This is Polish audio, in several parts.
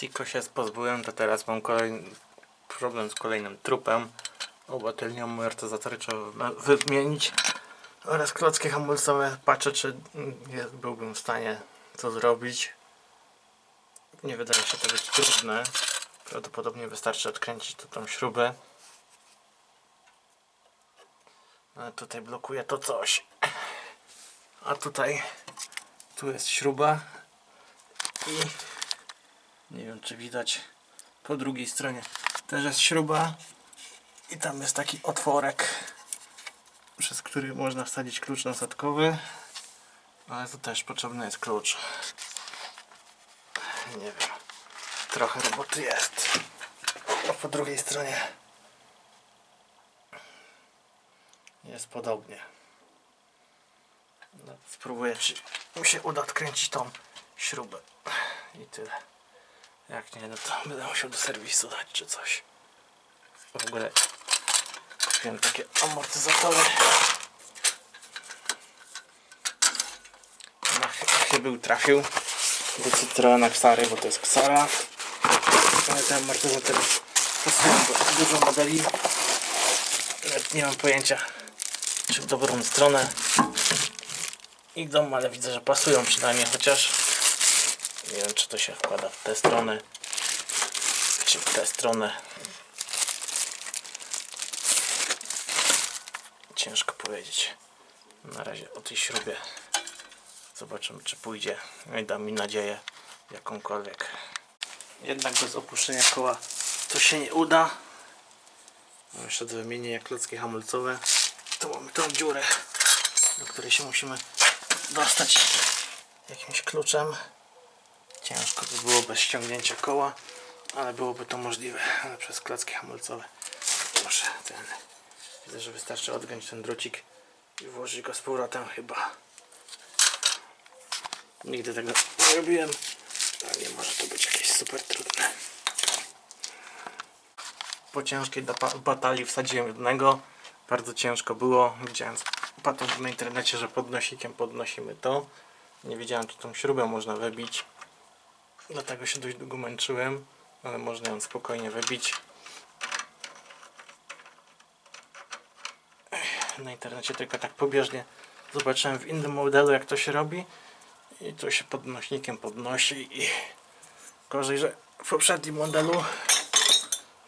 Tylko się pozbyłem, to teraz mam kolejny problem z kolejnym trupem. Oba tylnie amortyzatory trzeba wy- wymienić. Oraz klocki hamulcowe. Patrzę, czy jest, byłbym w stanie to zrobić. Nie wydaje się to być trudne. Prawdopodobnie wystarczy odkręcić tu tą śrubę. Ale tutaj blokuje to coś. A tutaj tu jest śruba i nie wiem czy widać. Po drugiej stronie też jest śruba i tam jest taki otworek przez który można wsadzić klucz nasadkowy ale tu też potrzebny jest klucz. Nie wiem trochę roboty jest. A po drugiej stronie jest podobnie. No, spróbuję czy mi się uda odkręcić tą śrubę. I tyle jak nie, no to będę musiał do serwisu dać czy coś. W ogóle kupiłem takie amortyzatory. Na ch- chybił trafił do Citroena Xary, bo to jest Xara. Ale te amortyzatory pasują do dużo modeli. Nawet nie mam pojęcia, czy w dobrą stronę idą, ale widzę, że pasują przynajmniej, chociaż nie wiem, czy to się wkłada w tę stronę, czy w tę stronę. Ciężko powiedzieć. Na razie o tej śrubie. Zobaczymy, czy pójdzie. No i da mi nadzieję jakąkolwiek. Jednak bez opuszczenia koła to się nie uda. Mam jeszcze do wymienienia klocki hamulcowe. Tu mamy tą dziurę, do której się musimy dostać jakimś kluczem. Ciężko by było bez ściągnięcia koła, ale byłoby to możliwe, ale przez klocki hamulcowe muszę ten. Widzę, że wystarczy odgiąć ten drucik i włożyć go z powrotem chyba. Nigdy tego nie robiłem, ale nie może to być jakieś super trudne. Po ciężkiej batalii wsadziłem jednego. Bardzo ciężko było. Widziałem patent na internecie, że podnosikiem podnosimy to. Nie wiedziałem, czy tą śrubę można wybić. Dlatego się dość długo męczyłem, ale można ją spokojnie wybić. Na internecie tylko tak pobieżnie zobaczyłem w innym modelu jak to się robi. I to się podnośnikiem podnosi i gorzej, że w poprzednim modelu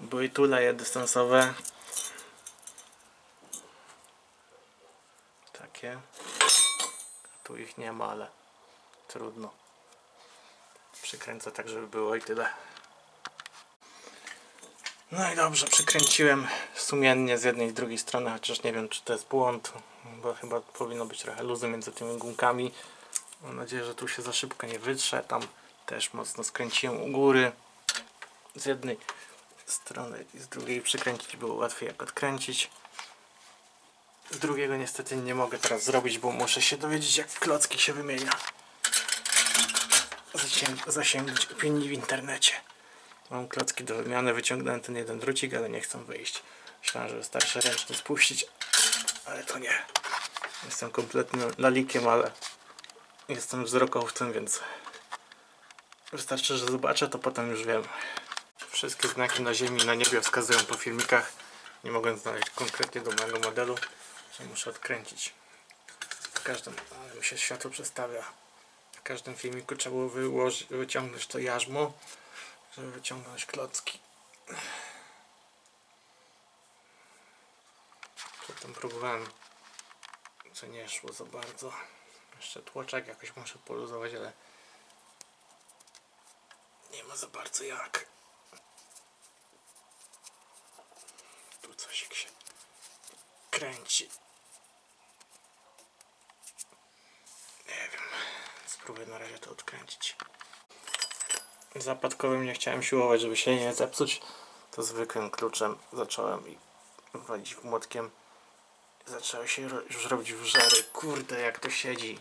były tuleje dystansowe takie. Tu ich nie ma, ale trudno przykręcę tak, żeby było i tyle. No i dobrze, przykręciłem sumiennie z jednej i z drugiej strony, chociaż nie wiem czy to jest błąd, bo chyba powinno być trochę luzu między tymi gumkami. Mam nadzieję, że tu się za szybko nie wytrze. Tam też mocno skręciłem u góry. Z jednej strony i z drugiej przykręcić było łatwiej jak odkręcić. Z drugiego niestety nie mogę teraz zrobić, bo muszę się dowiedzieć jak klocki się wymienia zasięgnąć opinii w internecie. Mam klocki do wymiany, wyciągnąłem ten jeden drucik, ale nie chcę wyjść. Myślałem, że wystarczy ręcznie spuścić, ale to nie. Jestem kompletnym lalikiem, ale jestem wzrokowcem, więc wystarczy, że zobaczę, to potem już wiem. Wszystkie znaki na ziemi i na niebie wskazują po filmikach. Nie mogę znaleźć konkretnie do mojego modelu, że muszę odkręcić. W każdym, ale mi się światło przestawia w każdym filmiku trzeba było wyciągnąć to jarzmo, żeby wyciągnąć klocki. Potem próbowałem, co nie szło za bardzo. Jeszcze tłoczek jakoś muszę poluzować, ale nie ma za bardzo jak. Tu coś się kręci. Nie wiem. Spróbuję na razie to odkręcić. Zapadkowym nie chciałem siłować, żeby się nie zepsuć. To zwykłym kluczem zacząłem i walić młotkiem. Zaczęło się już robić wrzery. Kurde, jak to siedzi.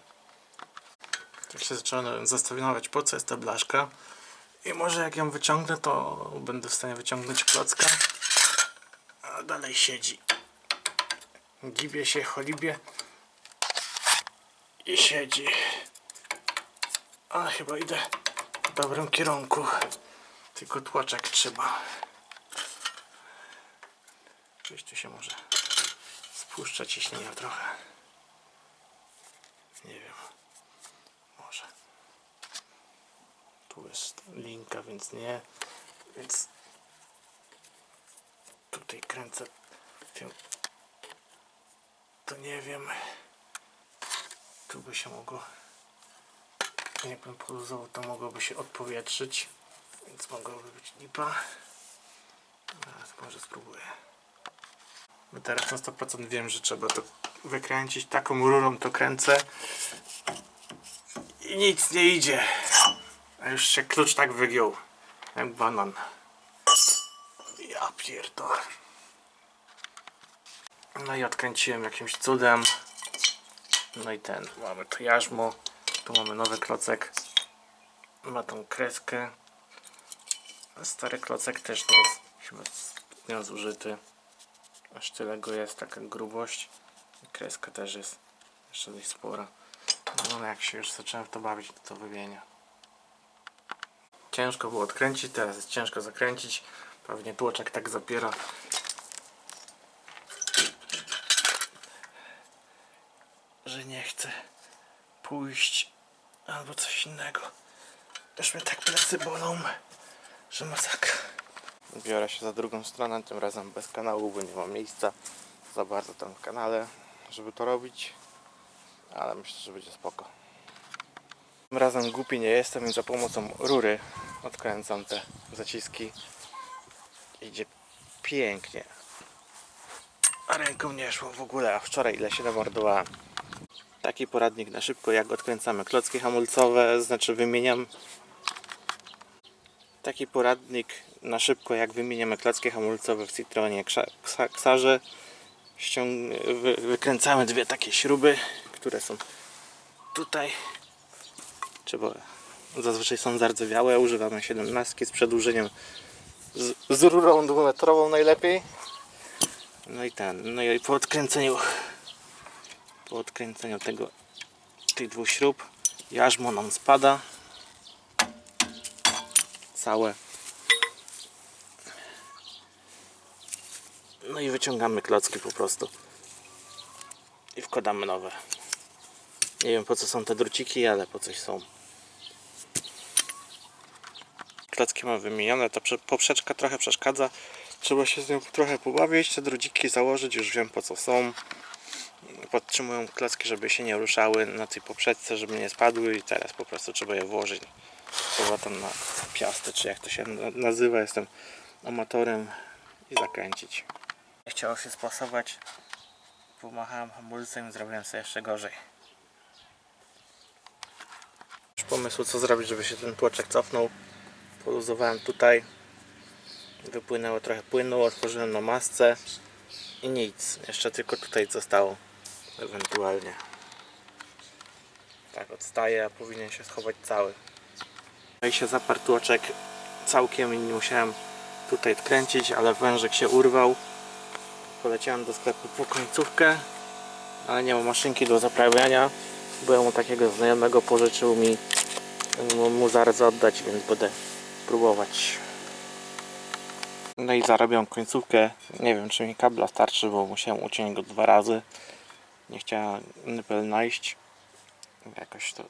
Tak się zacząłem zastanawiać, po co jest ta blaszka. I może jak ją wyciągnę, to będę w stanie wyciągnąć klocka. A dalej siedzi. Gibie się, cholibie. I siedzi. Ale chyba idę w dobrym kierunku. Tylko tłoczek trzeba. Gdzieś tu się może spuszcza ciśnienia trochę. Nie wiem. Może. Tu jest linka, więc nie. Więc tutaj kręcę. To nie wiem. Tu by się mogło. Jakbym poluzował, to mogłoby się odpowietrzyć. Więc mogłoby być lipa. Teraz może spróbuję. Bo teraz na 100% wiem, że trzeba to wykręcić. Taką rurą to kręcę. I nic nie idzie. A już się klucz tak wygiął. Jak banan. Ja pierdolę. No i odkręciłem jakimś cudem. No i ten, mamy to jarzmo. Tu mamy nowy klocek. Ma tą kreskę. A stary klocek też jest chyba nie zużyty. Aż tyle go jest, taka grubość. Kreska też jest jeszcze dość spora. No ale jak się już zacząłem w to bawić, to to wymienia. Ciężko było odkręcić, teraz jest ciężko zakręcić. Pewnie tłoczek tak zapiera. Że nie chcę pójść albo coś innego. Już mnie tak plecy bolą, że masakra. Biorę się za drugą stronę, tym razem bez kanału, bo nie ma miejsca za bardzo tam w kanale, żeby to robić. Ale myślę, że będzie spoko. Tym razem głupi nie jestem, więc za pomocą rury odkręcam te zaciski. Idzie pięknie. A ręką nie szło w ogóle, a wczoraj ile się namordowałem. Taki poradnik na szybko, jak odkręcamy klocki hamulcowe, znaczy wymieniam taki poradnik na szybko, jak wymieniamy klocki hamulcowe w Citroenie. Ściąg- wy- wykręcamy dwie takie śruby, które są tutaj. Trzeba, zazwyczaj są zardzewiałe, używamy 17 z przedłużeniem z, z rurą dwumetrową najlepiej. No i ten, no i po odkręceniu po odkręceniu tego tych dwóch śrub. Jarzmo nam spada. Całe. No i wyciągamy klocki po prostu. I wkładamy nowe. Nie wiem po co są te druciki ale po coś są. Klocki mam wymienione ta prze- poprzeczka trochę przeszkadza. Trzeba się z nią trochę pobawić te druciki założyć już wiem po co są podtrzymują klocki, żeby się nie ruszały na tej poprzeczce, żeby nie spadły i teraz po prostu trzeba je włożyć z powrotem na piastę, czy jak to się na- nazywa, jestem amatorem i zakręcić. Chciało się spasować, pomachałem hamulcem i zrobiłem sobie jeszcze gorzej. Już pomysłu co zrobić, żeby się ten tłoczek cofnął. Poluzowałem tutaj, wypłynęło trochę płynu, otworzyłem na masce i nic, jeszcze tylko tutaj zostało ewentualnie. Tak odstaje, a powinien się schować cały. No i się zaparł tłoczek całkiem i nie musiałem tutaj odkręcić, ale wężyk się urwał. Poleciałem do sklepu po końcówkę, ale nie ma maszynki do zaprawiania. Byłem u takiego znajomego, pożyczył mi mu zaraz oddać, więc będę próbować. No i zarabiam końcówkę. Nie wiem czy mi kabla starczy, bo musiałem uciąć go dwa razy. Nie chciała nypel najść. Jakoś to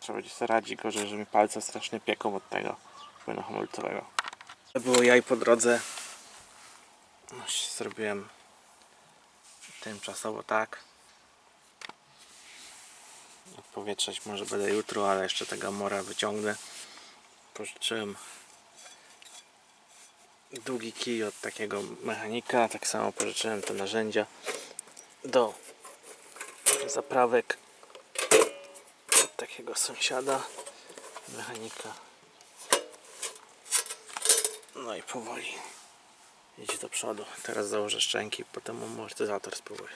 trzeba będzie sobie radzić gorzej, że mi palce strasznie pieką od tego płynu hamulcowego. To było jaj po drodze. No, zrobiłem tymczasowo tak. Powietrzeć może będę jutro, ale jeszcze tego mora wyciągnę. Pożyczyłem długi kij od takiego mechanika. Tak samo pożyczyłem te narzędzia do zaprawek od takiego sąsiada mechanika. No i powoli idzie do przodu. Teraz założę szczęki, potem amortyzator spróbuję.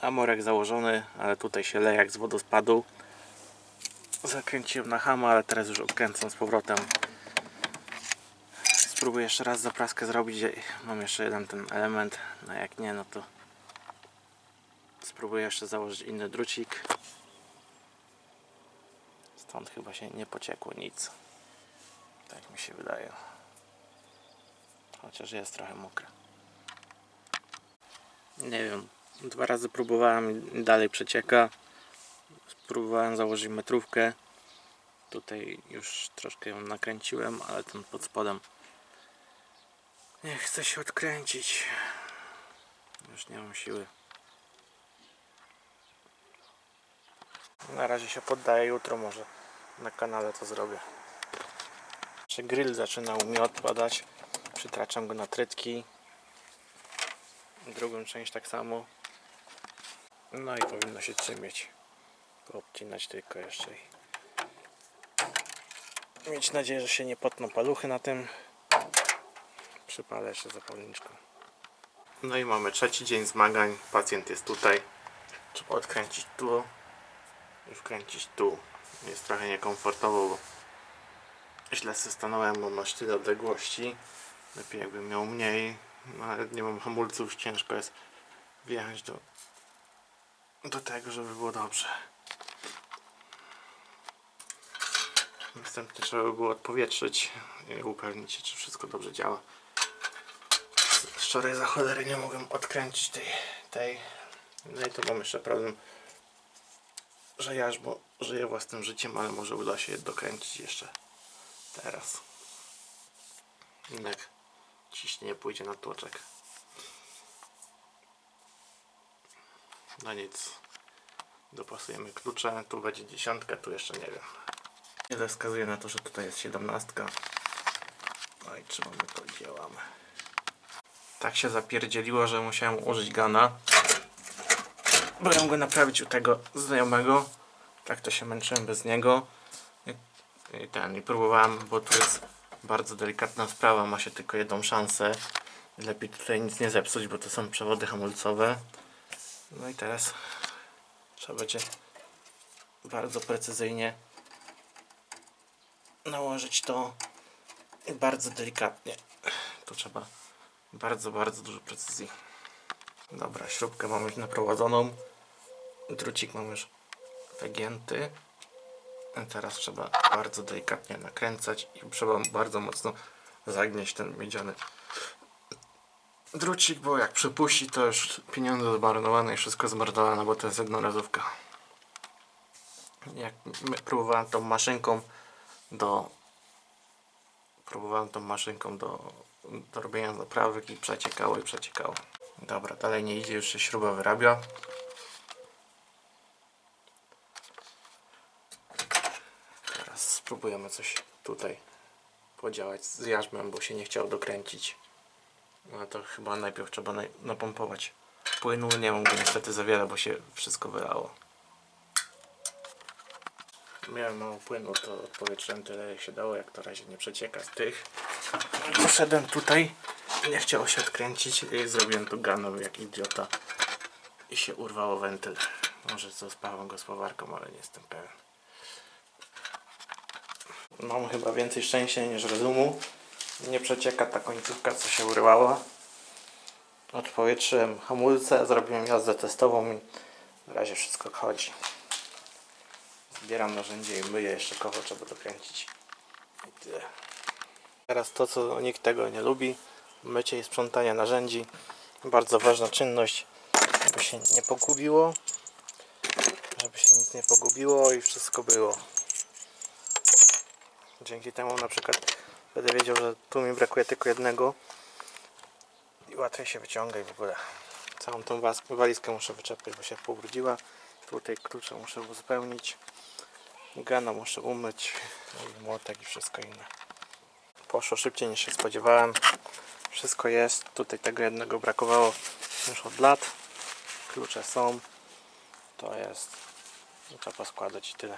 Amorek założony, ale tutaj się leje jak z wodospadu. Zakręciłem na hama, ale teraz już odkręcam z powrotem. Spróbuję jeszcze raz zapraskę zrobić. Mam jeszcze jeden ten element. No jak nie, no to spróbuję jeszcze założyć inny drucik. Stąd chyba się nie pociekło nic. Tak mi się wydaje. Chociaż jest trochę mokre. Nie wiem. Dwa razy próbowałem i dalej przecieka. Spróbowałem założyć metrówkę. Tutaj już troszkę ją nakręciłem, ale ten pod spodem nie chce się odkręcić. Już nie mam siły. Na razie się poddaję, jutro może na kanale to zrobię. Czy grill zaczyna u mnie odpadać. Przytraczam go na trytki. Drugą część tak samo. No i powinno się trzymieć. Obcinać tylko jeszcze i mieć nadzieję, że się nie potną paluchy na tym. Przypalę jeszcze zapalniczką. No i mamy trzeci dzień zmagań. Pacjent jest tutaj. Trzeba odkręcić tu i wkręcić tu. Jest trochę niekomfortowo, bo źle się stanąłem, bo masz tyle odległości. Lepiej jakbym miał mniej. No, ale nie mam hamulców, ciężko jest wjechać do, do tego, żeby było dobrze. Następnie trzeba by było odpowietrzyć i upewnić się, czy wszystko dobrze działa. Wczoraj za cholerę nie mogłem odkręcić tej, tej. No i tu mam jeszcze problem, że jarzmo żyje własnym życiem, ale może uda się dokręcić jeszcze teraz. Jednak ciśnienie pójdzie na tłoczek. No nic. Dopasujemy klucze. Tu będzie dziesiątka, tu jeszcze nie wiem. Wiele wskazuje na to, że tutaj jest siedemnastka. No i trzymamy to działamy. Tak się zapierdzieliło, że musiałem użyć gana. Byłem go naprawić u tego znajomego. Tak to się męczyłem bez niego. I- ten, i próbowałem, bo tu jest bardzo delikatna sprawa, ma się tylko jedną szansę. Lepiej tutaj nic nie zepsuć, bo to są przewody hamulcowe. No i teraz trzeba będzie bardzo precyzyjnie nałożyć to bardzo delikatnie. Tu trzeba bardzo, bardzo dużo precyzji. Dobra, śrubkę mamy już naprowadzoną. Drucik mamy już wygięty. Teraz trzeba bardzo delikatnie nakręcać i trzeba bardzo mocno zagnieść ten miedziany drucik, bo jak przepuści to już pieniądze zmarnowane i wszystko zmarnowane, bo to jest jednorazówka. Jak próbowałem tą maszynką do próbowałem tą maszynką do, do robienia zaprawek i przeciekało i przeciekało. Dobra, dalej nie idzie, już się śruba wyrabia. Teraz spróbujemy coś tutaj podziałać z jarzmem, bo się nie chciał dokręcić. No to chyba najpierw trzeba napompować. Płynu nie mam go niestety za wiele, bo się wszystko wylało. Miałem mało płynu, to odpowietrzyłem tyle jak się dało, jak to razie nie przecieka z tych. Poszedłem tutaj, nie chciało się odkręcić i zrobiłem tu ganą jak idiota. I się urwało wentyl. Może co z pałą gospodarką, ale nie jestem pewien. Mam chyba więcej szczęścia niż rozumu. Nie przecieka ta końcówka, co się urwała. Odpowietrzyłem hamulce, zrobiłem jazdę testową i w razie wszystko chodzi. Zbieram narzędzie i myję jeszcze koło, trzeba dokręcić. I tyle. Teraz to, co nikt tego nie lubi, mycie i sprzątanie narzędzi. Bardzo ważna czynność, żeby się nie pogubiło. Żeby się nic nie pogubiło i wszystko było. Dzięki temu na przykład będę wiedział, że tu mi brakuje tylko jednego i łatwiej się wyciąga i w ogóle całą tą walizkę muszę wyczepić, bo się pobrudziła. Tutaj klucze muszę uzupełnić. Gana muszę umyć i młotek i wszystko inne. Poszło szybciej niż się spodziewałem. Wszystko jest. Tutaj tego jednego brakowało już od lat. Klucze są. To jest. Trzeba poskładać i tyle.